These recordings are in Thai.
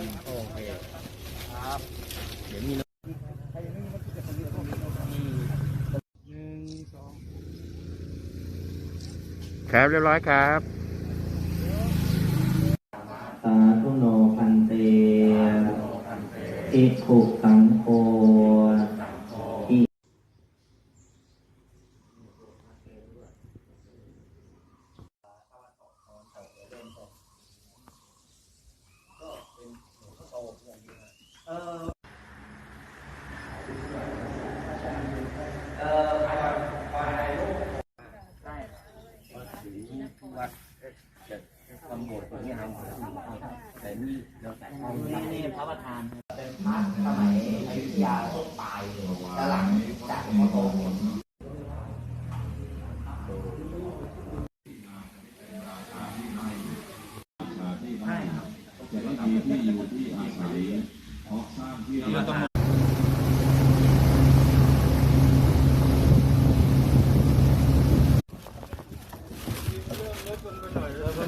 โอเคครับเดี๋ยวมีหนึ่งสองครับเรียบร้อยครับสาธุโนพันเตอิทุกังำโบสถ์ตรงนี้ทำแต่นี่เราแต่ห้องนี่นี่พระประธานเป็นพระสมัยอยุธยาช่วงปลายแล้วหลัง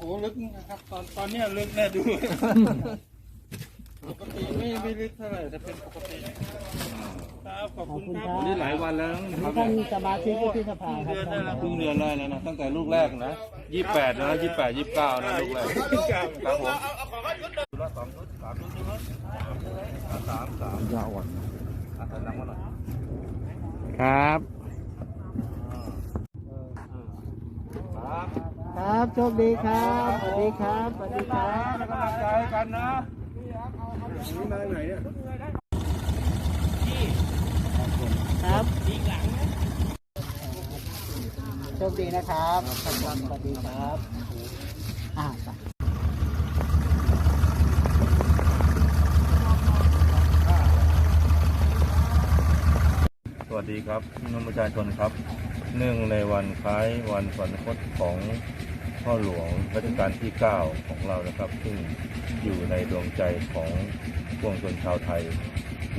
โอ้ลึกนะครับ ตอนตอนเนี้ยลึกแน่ดู ปกติไม่ไม่ลึกเท่าไหร่แต่เป็นปกติครับขอบคุณครับนี่หลายวันแล้วท่านสมาชิกวุฒิสภาครับเดือนได้แล้วครึ่งเดือนได้แล้วนะตั้งแต่ลูกแรกนะยี่แปดนะยี่แปดยี่เก้านะลูกแรกครับผมสามสามยาวอะอะนั่งมาหน่อยครับ ครับ ครับโชคดีครับสวัสดีครับสวัสดีครับให้กำลังใจให้กันนะครับโชคดีนะครับครับสวัสดีครับอ่าไปสวัสดีครับพี่น้องประชาชนครับ เนื่องในวันคล้ายวันสวรรคตของพ่อหลวงรัชกาลที่ 9 ของเรานะครับ ซึ่งอยู่ในดวงใจของปวงชนชาวไทย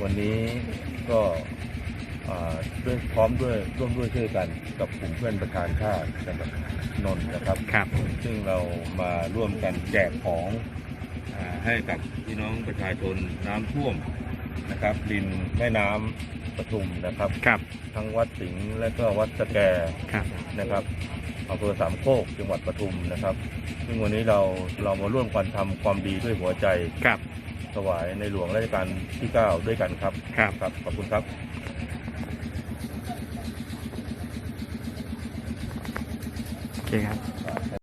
วันนี้ก็อ่าด้วยพร้อมด้วยร่วมด้วยช่วยกันกับกลุ่มเพื่อนประธานชาตินะครับนนท์นะครับครับ ซึ่งเรามาร่วมกันแจกของอาให้กับพี่น้องประชาชนน้ำท่วมนะครับริมแม่น้ำ ปทุมนะครับ ครับ ทั้งวัดสิงห์และก็วัดสแกครับ นะครับอำเภอสามโคกจังหวัดปทุมนะครับ ซึ่งวันนี้เราเรามาร่วมกันทำความดีด้วยหัวใจครับ ถวายในหลวงรัชกาลที่ 9 ด้วยกันครับครับครับขอบคุณครับ โอเคครับ